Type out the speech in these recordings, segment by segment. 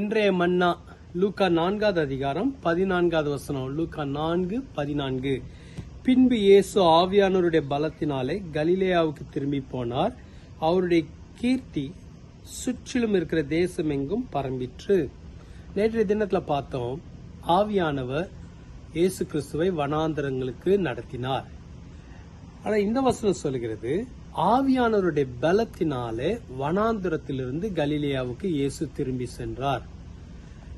இன்றைய மன்னா லூக்கா நான்காவது அதிகாரம் பதினான்காவது வசனம். லூக்கா நான்கு பதினான்கு. பின்பு இயேசு ஆவியானவருடைய பலத்தினாலே கலிலேயாவுக்கு திரும்பி போனார். அவருடைய கீர்த்தி சுற்றிலும் இருக்கிற தேசம் எங்கும் பரம்பிற்று. நேற்றைய தினத்துல பார்த்தோம் ஆவியானவர் இயேசு கிறிஸ்துவை வனாந்தரங்களுக்கு நடத்தினார். ஆனா இந்த வசனம் சொல்கிறது ஆவியானவருடைய பலத்தினாலே வனாந்திரத்திலிருந்து கலிலியாவுக்கு இயேசு திரும்பி சென்றார்.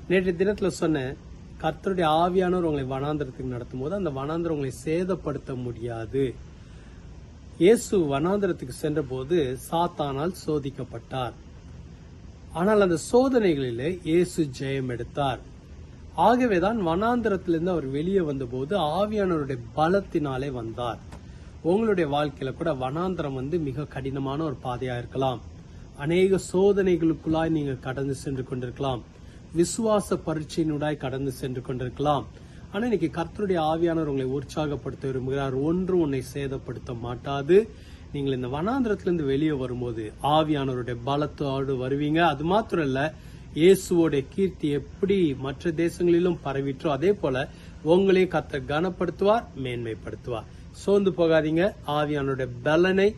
நேற்று தினத்துல சொன்னேன் கர்த்தருடைய ஆவியானவர் உங்களை வனாந்திரத்துக்கு நடத்தும் போது அந்த வனாந்திரம் உங்களை சேதப்படுத்த முடியாது. இயேசு வனாந்திரத்துக்கு சென்றபோது சாத்தானால் சோதிக்கப்பட்டார். ஆனால் அந்த சோதனைகளிலே இயேசு ஜெயம் எடுத்தார். ஆகவேதான் வனாந்திரத்திலிருந்து அவர் வெளியே வந்தபோது ஆவியானவருடைய பலத்தினாலே வந்தார். உங்களுடைய வாழ்க்கையில கூட வனாந்திரம் வந்து மிக கடினமான ஒரு பாதையா இருக்கலாம். அநேக சோதனைகளுக்குள்ளாய் நீங்க கடந்து சென்று கொண்டிருக்கலாம். விசுவாச பரீட்சையினுடாய் கடந்து சென்று கொண்டிருக்கலாம். ஆனா இன்னைக்கு கர்த்தருடைய ஆவியானவர் உங்களை உற்சாகப்படுத்த விரும்புகிறார். ஒன்றும் உன்னை சேதப்படுத்த மாட்டாது. நீங்கள் இந்த வனாந்திரத்திலிருந்து வெளியே வரும்போது ஆவியானவருடைய பலத்தோடு வருவீங்க. அது மாத்திரம் இல்ல இயேசுவோட கீர்த்தி எப்படி மற்ற தேசங்களிலும் பரவிற்றோ அதே போல உங்களையும் கத்த கனப்படுத்துவார் மேன்மைப்படுத்துவார். சோர்ந்து போகாதீங்க. ஆவியானோட பலனை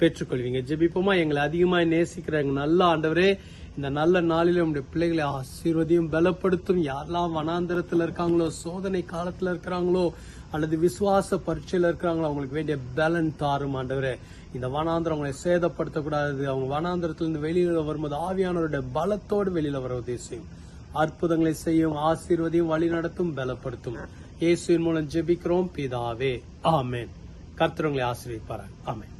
பெற்றுக்கொள்வீங்க. ஜெபிப்போமா? எங்களை அதிகமாக நேசிக்கிற எங்கள் நல்ல ஆண்டவரே இந்த நல்ல நாளில உங்களுடைய பிள்ளைகளை ஆசீர்வதியும் பலப்படுத்தும். யாரெல்லாம் வனாந்திரத்தில் இருக்காங்களோ சோதனை காலத்தில் இருக்கிறாங்களோ அல்லது விசுவாச பரீட்சையில் இருக்கிறாங்களோ அவங்களுக்கு வேண்டிய பலன் தாரும் ஆண்டவரே. இந்த வனாந்திரம் அவங்களை சேதப்படுத்தக்கூடாது. அவங்க வனாந்திரத்திலிருந்து வெளியில் வரும்போது ஆவியானவருடைய பலத்தோடு வெளியில் வர உதவி செய்யும். அற்புதங்களை செய்யும் ஆசீர்வதியும் வழி நடத்தும் பலப்படுத்தும். இயேசுவின் மூலம் ஜெபிக்கிறோம் பிதாவே. ஆமேன். கர்த்தர் உங்களை ஆமேன்.